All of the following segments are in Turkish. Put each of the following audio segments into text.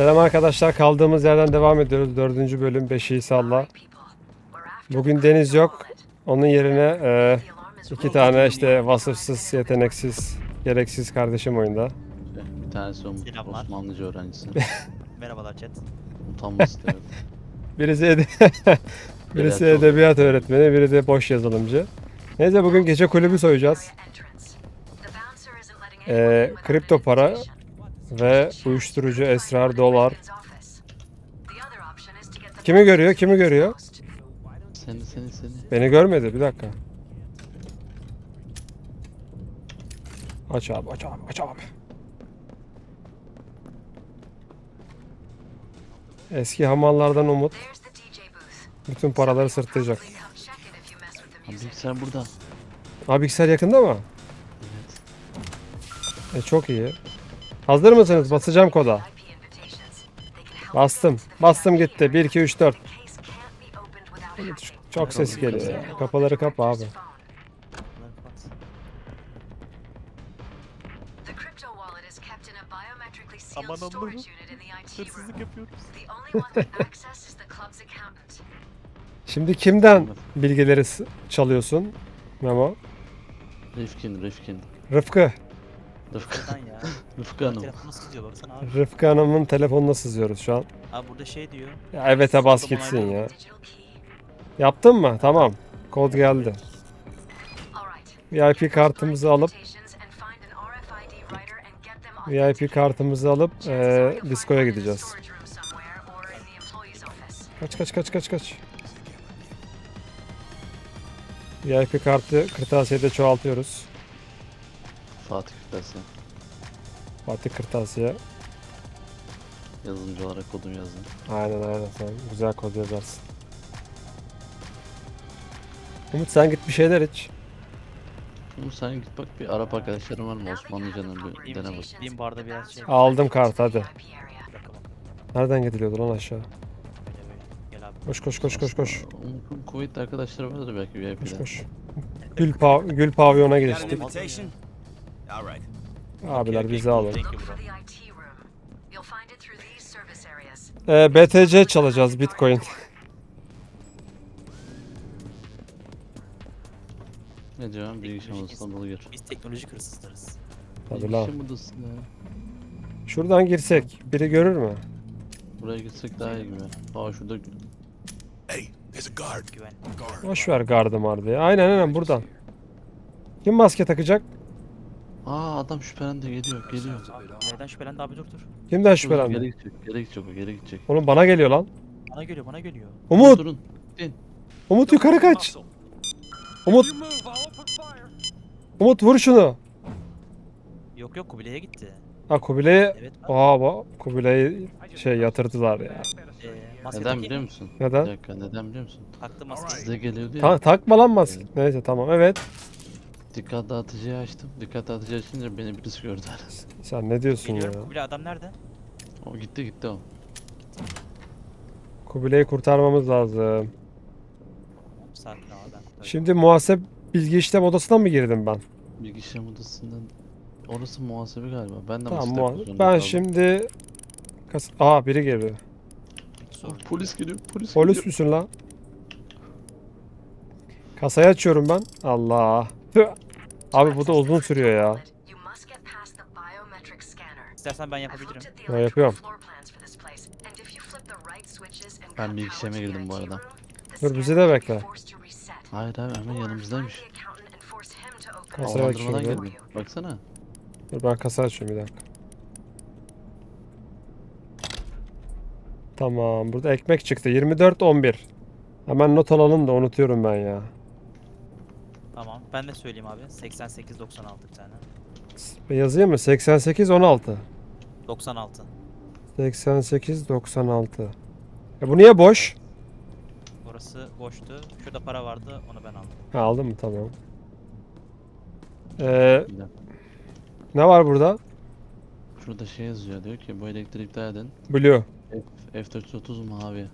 Selam arkadaşlar. Kaldığımız yerden devam ediyoruz. Dördüncü bölüm 5'i salla. Bugün Deniz yok. Onun yerine e, iki tane işte vasıfsız, yeteneksiz, gereksiz kardeşim oyunda. Bir tanesi Umut, Selamlar. Osmanlıca öğrencisi. Merhabalar chat. Utanması da yok. Birisi ede birisi Edebiyat edebiyat öğretmeni, biri de boş yazılımcı. Neyse bugün gece kulübü soyacağız. Ee, kripto para Ve uyuşturucu, esrar, dolar. Kimi görüyor? Kimi görüyor? Seni seni seni. Beni görmedi. Bir dakika. Aç abi, aç abi, aç abi. Eski hamallardan Umut bütün paraları sırtlayacak. Abi bilgisayar burada. Abi bilgisayar yakında mı? Evet. E çok iyi. Hazır mısınız? Basacağım koda. Bastım. Bastım gitti. 1, 2, 3, 4. Çok ses geliyor ya. Kapıları kapa abi. Aman Allah'ım. Hırsızlık yapıyoruz. Şimdi kimden bilgileri çalıyorsun? Memo. Rifkin, Rifkin. Rıfkı. Rıfkı, Neden ya? Rıfkı Hanım. Telefonu sızıyor baksana abi. Rıfkı Hanım'ın telefonuna sızıyoruz şu an. Abi burada şey diyor. Ya evet'e bas gitsin ya. Yaptın mı? Tamam. Kod geldi. VIP kartımızı alıp VIP kartımızı alıp eee diskoya gideceğiz. Kaç kaç kaç kaç kaç. VIP kartı kırtasiyede çoğaltıyoruz. Fatih Kütlesi. Fatih kırtasiye. Yazılımcı olarak kodum yazdım. Aynen aynen sen güzel kod yazarsın. Umut sen git bir şeyler iç. Umut sen git bak bir Arap arkadaşlarım var mı Osmanlıca'nın bir dene bak. Bin barda biraz şey. Aldım kart hadi. Bakalım. Nereden gidiliyordu lan aşağı? Gel abi. Koş koş koş koş koş. Umut'un kuvvetli arkadaşları vardır belki Koş VIP'de. koş. Gül, pav Gül pavyona Got Abiler bizi alın. Ee, BTC çalacağız Bitcoin. Ne diyorum? Bilgisayar odasından dolu gir. Biz teknolojik hırsızlarız. Tabii lan. Şuradan girsek biri görür mü? Buraya gitsek daha iyi gibi. Aa şurada Hey, there's a guard. Güven. Guard. Boş ver gardı mardı ya. Aynen aynen buradan. Kim maske takacak? Aa adam şüphelendi geliyor geliyor. Neden şüphelendi abi dur dur. Kimden Geri şüphelendi? gidecek, geri gidecek o, geri gidecek. Oğlum bana geliyor lan. Bana geliyor bana geliyor. Umut! Durun. Umut yukarı kaç. Umut! Umut vur şunu. Yok yok Kubilay'a gitti. Ha Kubilay'ı... Evet. Aa bak Kubilay'ı şey yatırdılar ya. Ee, maske Neden takayım biliyor mı? musun? Neden? Bir dakika neden biliyor musun? Taktım maskeyi. Size geliyordu ya. Ta- takma lan maske. Neyse tamam evet. Dikkat dağıtıcıyı açtım. Dikkat dağıtıcıyı açınca beni birisi gördü. Sen ne diyorsun ya? Geliyorum. Kubilay adam nerede? o gitti gitti o. Kubilay'ı kurtarmamız lazım. Sakin ol ben. Şimdi muhasebe bilgi işlem odasına mı girdim ben? Bilgisayar odasından Orası muhasebe galiba. Ben de Tamam maske muha- zorunda Ben kaldım. şimdi... Kas Aa biri geliyor. Sorun. Ah, polis geliyor polis Polis geliyor. müsün lan? Kasayı açıyorum ben. Allah. Abi bu da uzun sürüyor ya. İstersen ben yapabilirim. Ben yapıyorum. Ben bilgisayarıma girdim bu arada. Dur bizi de bekle. Hayır abi hemen yanımızdaymış. Kasayı Havalandırmadan açıyorum. girdim. Baksana. Dur ben kasa açıyorum bir dakika. Tamam burada ekmek çıktı. 24 11. Hemen not alalım da unutuyorum ben ya. Tamam. Ben de söyleyeyim abi. 88 96 bir tane. Yazayım mı? 88 16. 96. 88 96. E bu niye boş? Orası boştu. Şurada para vardı. Onu ben aldım. Ha, aldın mı? Tamam. Ee, Bir dakika. ne var burada? Şurada şey yazıyor diyor ki bu elektrik edin. Blue. F F430 mavi.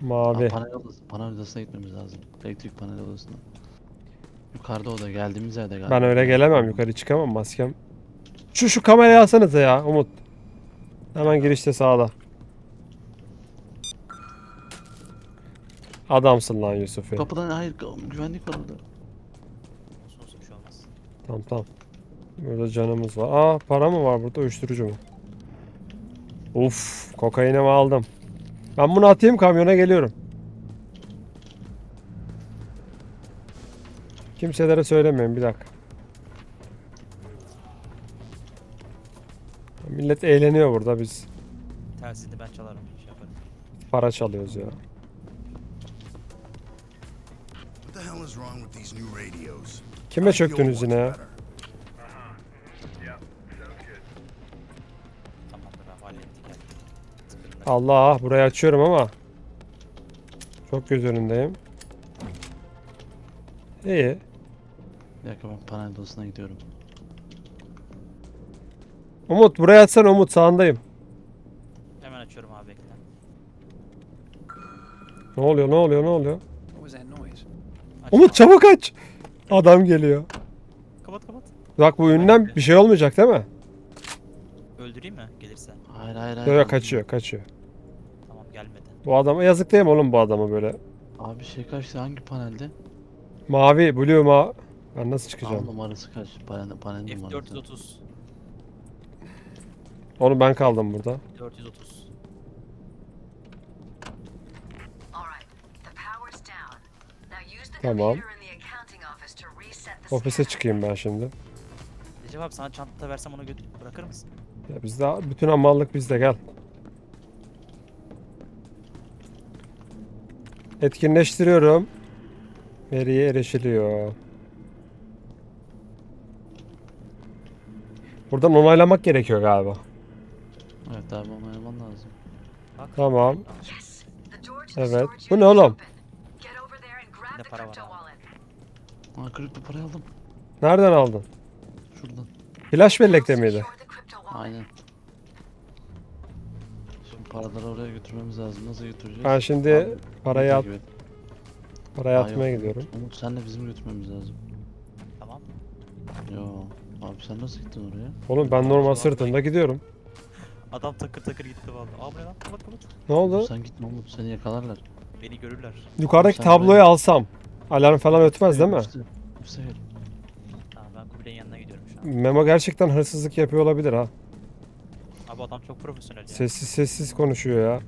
Mavi. Aa, panel odası, panel odasına gitmemiz lazım. Elektrik panel odasına. Yukarıda o da geldiğimiz yerde galiba. Ben öyle gelemem yukarı çıkamam maskem. Şu şu kamerayı alsanıza ya Umut. Hemen girişte sağda. Adamsın lan Yusuf ya. Kapıdan hayır güvenlik var orada. Olsun. Tamam tamam. Burada canımız var. Aa para mı var burada uyuşturucu mu? Uf kokainimi aldım. Ben bunu atayım kamyona geliyorum. Kimselere söylemeyin bir dakika. Millet eğleniyor burada biz Telsizini ben çalarım. Şey yaparım. para çalıyoruz ya. What the hell is wrong with these new radios? Kime çöktünüz yine ya? Allah burayı açıyorum ama çok göz önündeyim. İyi. Bir dakika ben panel odasına gidiyorum. Umut buraya atsana Umut sağındayım. Hemen açıyorum abi bekle. Ne oluyor ne oluyor ne oluyor? Aç Umut abi. çabuk aç. Adam geliyor. Kapat kapat. Bak bu ünlem bir şey olmayacak değil mi? Öldüreyim mi gelirse? Hayır hayır hayır. Abi. kaçıyor kaçıyor. Tamam gelmedi. Bu adama yazık değil mi oğlum bu adama böyle? Abi şey kaçtı hangi panelde? Mavi, blue ma... Ben nasıl Al çıkacağım? numarası kaç? Panel, panel numarası. F430. Oğlum ben kaldım burada. 430. All right, the power's down. Now use the Tamam. computer in the accounting office to reset the Ofise scanner. çıkayım ben şimdi. Recep abi sana çanta versem onu götür bırakır mısın? Ya bizde bütün amallık bizde gel. Etkinleştiriyorum. Veriye erişiliyor. Buradan onaylamak gerekiyor galiba. Evet abi onu yapman lazım. Bak. Tamam. Evet. Bu ne oğlum? the para var abi? Aa kripto parayı aldım. Nereden aldın? Şuradan. Flash bellekte miydi? Aynen. Şimdi paraları oraya götürmemiz lazım. Nasıl götüreceğiz? Ben şimdi Abi, parayı at, et. parayı Aa, atmaya yok. gidiyorum. Umut senle bizim götürmemiz lazım. Tamam. Yo. Abi sen nasıl gittin oraya? Oğlum ben normal sırtımda gidiyorum. Adam takır takır gitti vallahi. Bu ne lan? Kapat kapat. Ne oldu? Sen gitme Umut seni yakalarlar. Beni görürler. Yukarıdaki Sen tabloyu böyle- alsam alarm falan ötmez değil mi? Üste, üste gel. Tamam ben Kubilay'ın yanına gidiyorum şu an. Memo gerçekten hırsızlık yapıyor olabilir ha. Abi adam çok profesyonel ya. Sessiz sessiz konuşuyor ya.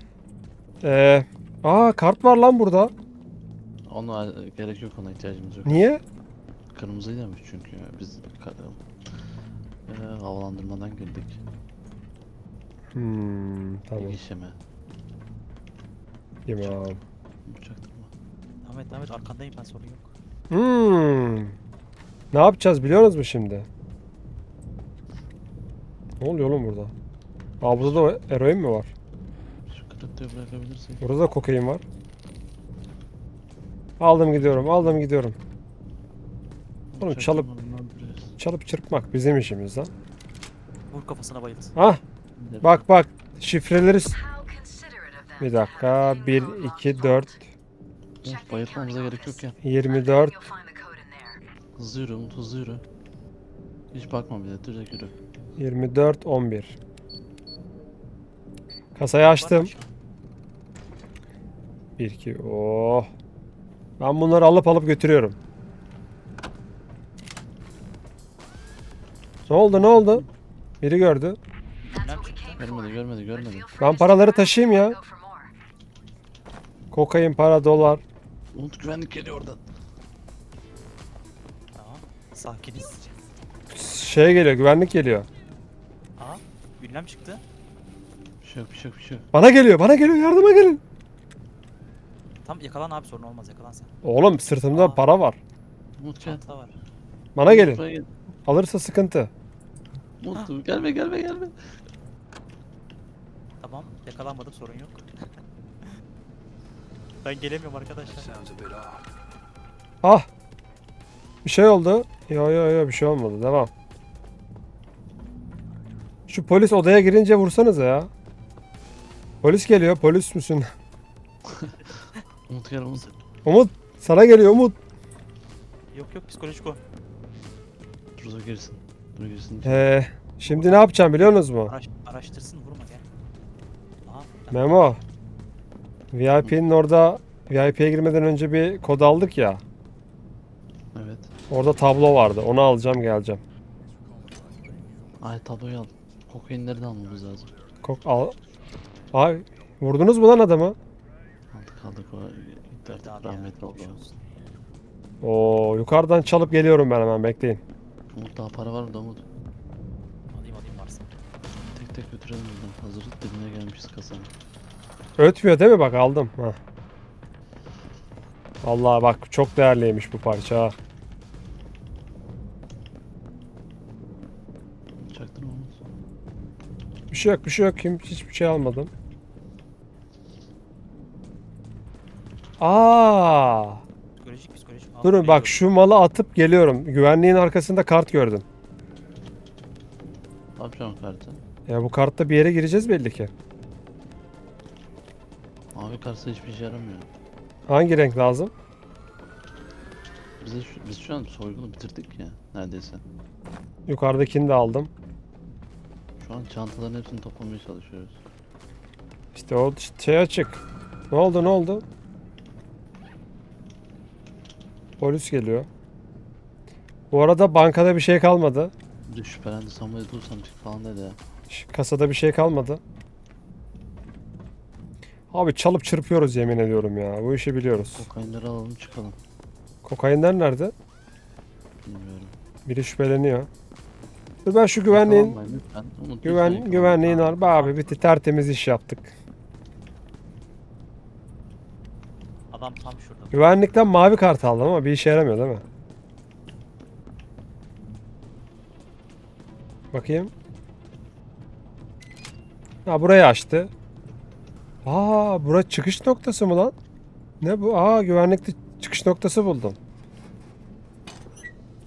Ee, aa kart var lan burada. Ona gerek yok ona ihtiyacımız yok. Niye? Kırmızıymış çünkü biz ka- havalandırmadan girdik. Hmm, tamam. İlk işleme. Tamam. Uçaktırma. Ahmet Ahmet arkandayım ben sorun yok. Hmm. Ne yapacağız biliyor musunuz şimdi? Ne oluyor oğlum burada? Aa burada da eroin mi var? Şu kriptoyu bırakabilirsek. Burada da kokain var. Aldım gidiyorum, aldım gidiyorum. Oğlum çalıp-. Çalıp çırpmak bizim işimiz lan. Vur kafasına bayılt. Ah bak bak şifreleri... Bir dakika. the 1, info 2, locked 4, on. Check the bayıltmamıza gerek yok ya. office. 24, You'll find the code in there. Hızlı yürü Umut hızlı yürü. Hiç bakma bile direkt yürü. 24, 11. Kasayı açtım. 1, 2, oh. Ben bunları alıp alıp götürüyorum. Ne oldu ne oldu? Biri gördü. Görmedi görmedi görmedi. Ben paraları taşıyayım ya. Kokain, para, dolar. Umut güvenlik geliyor oradan. Tamam. Sakiniz. Şey geliyor, güvenlik geliyor. Aa. Ünlem çıktı. Bir şey yok bir şey yok bir şey yok. Bana geliyor, bana geliyor. Yardıma gelin. Tam yakalan abi sorun olmaz yakalan sen. Oğlum sırtımda Aa. para var. Umut gel. Çanta var. Bana gelin. Alırsa sıkıntı. Umut gelme gelme gelme. Tamam yakalanmadım sorun yok. ben gelemiyorum arkadaşlar. Ah. Bir şey oldu. Yo yo yo bir şey olmadı. Devam. Şu polis odaya girince vursanıza ya. Polis geliyor. Polis müsün? Umut gel Umut. Umut sana geliyor Umut. Yok yok psikolojik o. Dur dur girsin. Dur. Ee, şimdi ne yapacağım biliyor musunuz mu? Araş, araştırsın vurma gel. Aha. Memo. VIP'nin orada VIP'ye girmeden önce bir kod aldık ya. Evet. Orada tablo vardı. Onu alacağım geleceğim. Ay tabloyu al. Kokainleri de almamız lazım. Kok al. Ay vurdunuz mu lan adamı? Aldık aldık o rahmetli oldu. olsun. Oo yukarıdan çalıp geliyorum ben hemen bekleyin. Umut daha para var mı Umut? Alayım alayım varsa. Tek tek götürelim buradan. Hazır dibine gelmişiz kasanın. Ötmüyor değil mi? Bak aldım. Heh. Vallahi bak çok değerliymiş bu parça. ha. Çaktın Umut. Bir şey yok bir şey yok. Kim hiçbir şey almadım. Aa! Buraya bak şu malı atıp geliyorum. Güvenliğin arkasında kart gördüm. Ne yapacağım kartı? Ya bu kartta bir yere gireceğiz belli ki. Mavi kartsa hiçbir işe yaramıyor. Hangi renk lazım? Biz, de şu, biz şu an soygunu bitirdik ya neredeyse. Yukarıdakini de aldım. Şu an çantaların hepsini toplamaya çalışıyoruz. İşte o şey açık. Ne oldu ne oldu? Polis geliyor. Bu arada bankada bir şey kalmadı. Bir de şüphelendi Samuel Dulsan çık falan dedi ya. Ş- Kasada bir şey kalmadı. Abi çalıp çırpıyoruz yemin ediyorum ya. Bu işi biliyoruz. Kokainleri alalım çıkalım. Kokainler nerede? Bilmiyorum. Biri şüpheleniyor. Dur ben şu güvenliğin Yakalanmayın lütfen. Umut, güven güvenliğin yakalanmayın. var. Abi bitti tertemiz iş yaptık. Adam tam şurada. Güvenlikten mavi kart aldım ama bir işe yaramıyor değil mi? Bakayım. Ha burayı açtı. Aa bura çıkış noktası mı lan? Ne bu? Aa güvenlikte çıkış noktası buldum.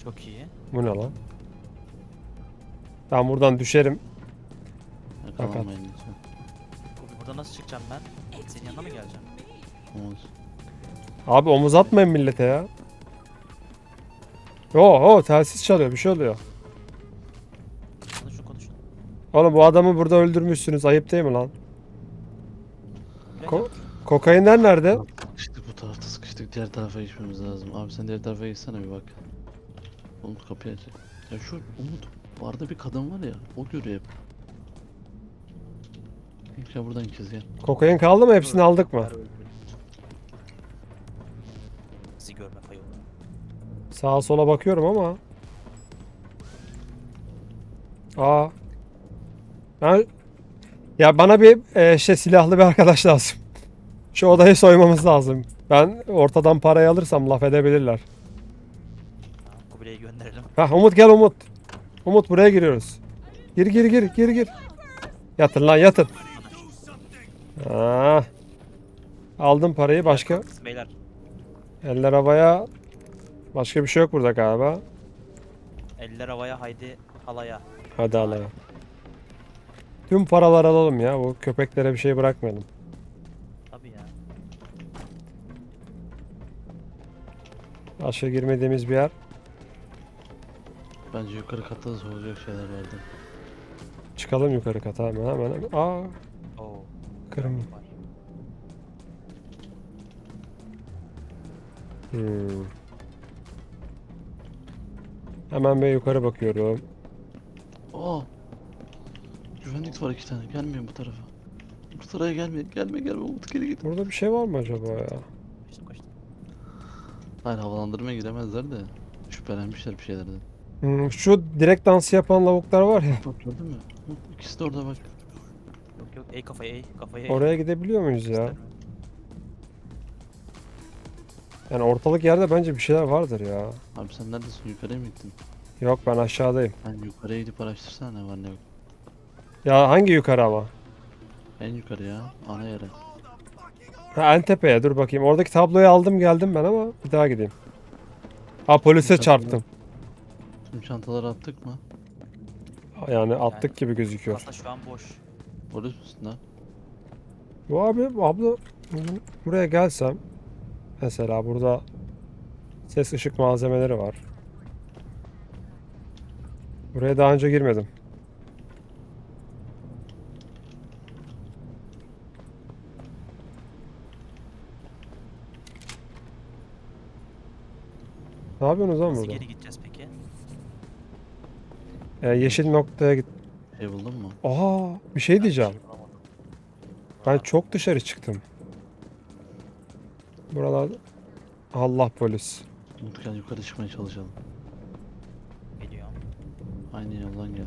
Çok iyi. Bu ne lan? Ben buradan düşerim. Lütfen. Bu- Burada nasıl çıkacağım ben? Senin yanına mı geleceğim? Umut. Abi omuz atmayın millete ya. Oo, oo telsiz çalıyor bir şey oluyor. Konuşun konuşun. Oğlum bu adamı burada öldürmüşsünüz ayıp değil mi lan? Ko- kokainler nerede? Sıkıştık bu tarafta sıkıştık. Diğer tarafa geçmemiz lazım. Abi sen diğer tarafa geçsene bir bak. Umut kapıyı aç. Ya şu Umut barda bir kadın var ya o görüyor hep. Ya buradan kes gel. Kokain kaldı mı? Hepsini aldık mı? Bizi görme payı olur. Sağa sola bakıyorum ama. Aa. Ben... Ya bana bir e, şey silahlı bir arkadaş lazım. Şu odayı soymamız lazım. Ben ortadan parayı alırsam laf edebilirler. Tamam, Kubilay'ı gönderelim. Hah Umut gel Umut. Umut buraya giriyoruz. Gir gir gir gir gir. Yatın lan yatın. Aa. Aldım parayı başka. Beyler Eller havaya. Başka bir şey yok burada galiba. eller havaya haydi halaya. Hadi ala. Tüm paralar alalım ya. Bu köpeklere bir şey bırakmayalım. Tabii ya. Başka girmediğimiz bir yer. Bence yukarı katta da sorulacak şeyler vardı. Çıkalım yukarı kata hemen hemen. hemen. Aa, Oo. kırım. Hmm. Hemen bir yukarı bakıyorum. Aa! Güvenlik var iki tane. Gelmiyor bu tarafa. Bu tarafa gelme. Gelme gelme Umut geri git. Burada bir şey var mı acaba ya? Kaçtım kaçtım. Hayır havalandırmaya gidemezler de. Şüphelenmişler bir şeylerden. Hmm, şu direkt dansı yapan lavuklar var ya. Bak gördün mü? İkisi de orada bak. Yok yok ey kafayı ey kafayı ey. Oraya gidebiliyor muyuz ya? İstemiyorum. Yani ortalık yerde bence bir şeyler vardır ya. Abi sen neredesin? Yukarıya mı gittin? Yok ben aşağıdayım. Ben yukarıya gidip araştırsana ne var ne yok. Ya hangi yukarı ama? En yukarı ya. Ana yere. Ha en tepeye dur bakayım. Oradaki tabloyu aldım geldim ben ama bir daha gideyim. Ha polise Yukarı çarptım. Tüm çantaları attık mı? Yani attık Yani gibi gözüküyor. Kasa şu an boş. Polis misin lan? Bu abi abla buraya gelsem Mesela burada ses ışık malzemeleri var. Buraya daha önce girmedim. Ne yapıyorsunuz lan burada? geri gideceğiz peki? Ee, yeşil noktaya git. Şey buldun mu? Aha bir şey diyeceğim. Ben çok dışarı çıktım. Buralar Allah polis. Umut gel yukarı çıkmaya çalışalım. Geliyorum. Aynı yoldan gel.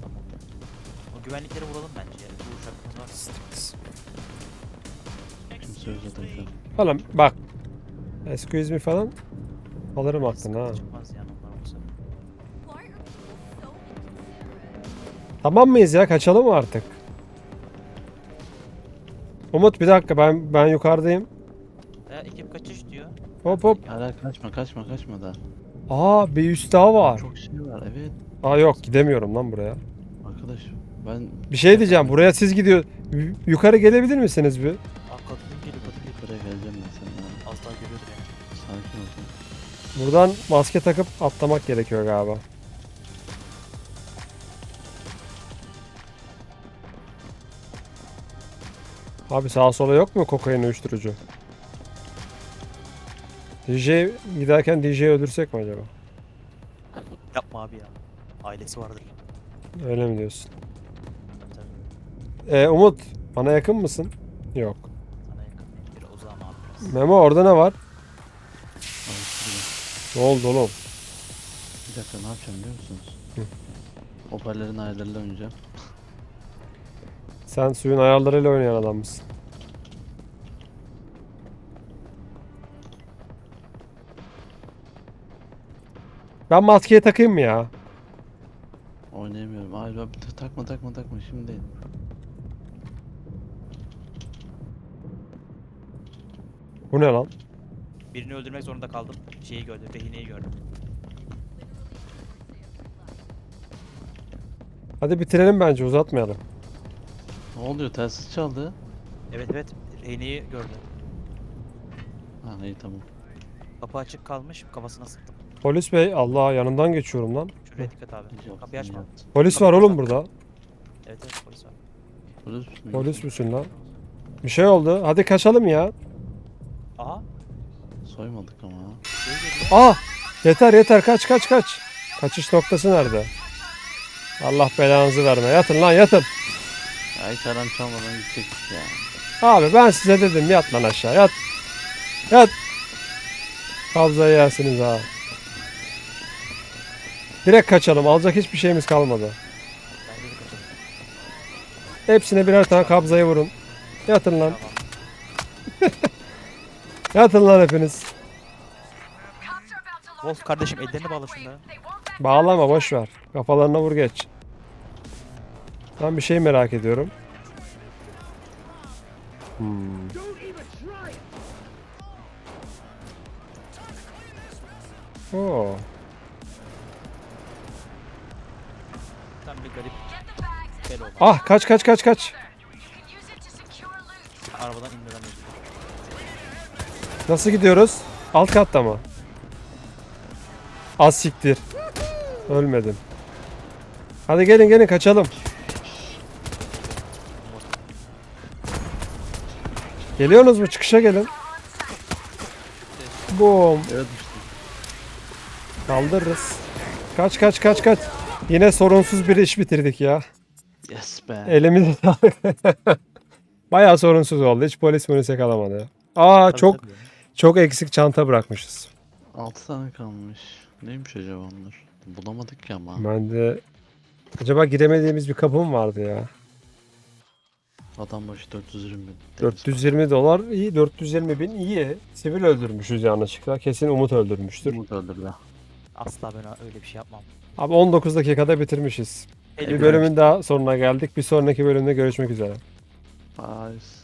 Tamam. O güvenlikleri vuralım bence. Bu uçakımız var. Kimse yok zaten şu an. Oğlum bak. Excuse me falan. Alırım aklını ha. Sıkıntı Çıkmaz yani onlar olsa. Tamam mıyız ya? Kaçalım mı artık? Umut bir dakika ben ben yukarıdayım. E, ekip kaçış diyor. Hop hop. Hala kaçma kaçma kaçma da. Aa bir üst daha var. Çok şey var evet. Aa yok gidemiyorum lan buraya. Arkadaş ben Bir şey diyeceğim. Buraya siz gidiyor. Y- Yukarı gelebilir misiniz bir? Geliyor kadın geliyor. yukarıya geleceğim ben seninle. Az daha görüyordur yani. Sakin ol sen. Buradan maske takıp atlamak gerekiyor galiba. Abi sağa sola yok mu kokain uyuşturucu? DJ giderken DJ'yi öldürsek mi acaba? Yapma abi ya. Ailesi vardır. Öyle mi diyorsun? Ee, Umut bana yakın mısın? Yok. Sana yakın değil. Bir uzağım abi biraz. Memo orada ne var? Al şuraya. Ne oldu oğlum? Bir dakika ne yapacağım biliyor musunuz? Hı. Hoparlörün ayarlarıyla oynayacağım. Sen suyun ayarlarıyla oynayan adam mısın? Ben maskeyi takayım mı ya? Oynayamıyorum. Ay ben takma takma takma şimdi değil. Bu ne lan? Birini öldürmek zorunda kaldım. Şeyi gördüm. Rehineyi gördüm. Hadi bitirelim bence uzatmayalım. Ne oluyor? Telsiz çaldı. Evet evet. Rehineyi gördüm. Ha iyi tamam. Kapı açık kalmış. Kafasına sıktım. Polis bey Allah yanından geçiyorum lan. Şuraya dikkat abi. Kapıyı açma. Polis var oğlum burada. Evet evet polis var. Polis misin? Polis misin lan? Bir şey oldu. Hadi kaçalım ya. Aha. Soymadık ama. Ah! Yeter yeter kaç kaç kaç. Kaçış noktası nerede? Allah belanızı verme. Yatın lan yatın. Ya hiç alarm çalmadan gidecektik ya. Abi ben size dedim yat lan aşağı yat. Yat. Kabzayı yersiniz ha. Direkt kaçalım. Alacak hiçbir şeyimiz kalmadı. Hepsine birer tane kabzayı vurun. Yatın lan. Yatın lan hepiniz. Wolf kardeşim ellerini bağla şunda. Bağlama boş ver. Kafalarına vur geç. Ben bir şey merak ediyorum. Hmm. Oo. Garip oldu. Ah kaç kaç kaç kaç. Arabadan indiremiyoruz. Nasıl gidiyoruz? Alt katta mı? Az siktir. Ölmedim. Hadi gelin gelin kaçalım. Geliyorsunuz mu? Çıkışa gelin. Boom. Evet. Kaldırırız. Kaç kaç kaç kaç. Yine sorunsuz bir iş bitirdik ya. Yes be. Elimize sağlık. Bayağı sorunsuz oldu. Hiç polis polis yakalamadı. Aa Tabii, çok tabii. çok eksik çanta bırakmışız. 6 tane kalmış. Neymiş acaba onlar? Bulamadık ki ama. Ben de acaba giremediğimiz bir kapı mı vardı ya? Adam başı 420 bin. 420 dolar iyi, 420 bin iyi. Sivil öldürmüşüz yanlışlıkla. Kesin Umut öldürmüştür. Umut öldürdü. Asla ben öyle bir şey yapmam. Abi 19 dakikada bitirmişiz. Bir bölümün daha sonuna geldik. Bir sonraki bölümde görüşmek üzere. Bye.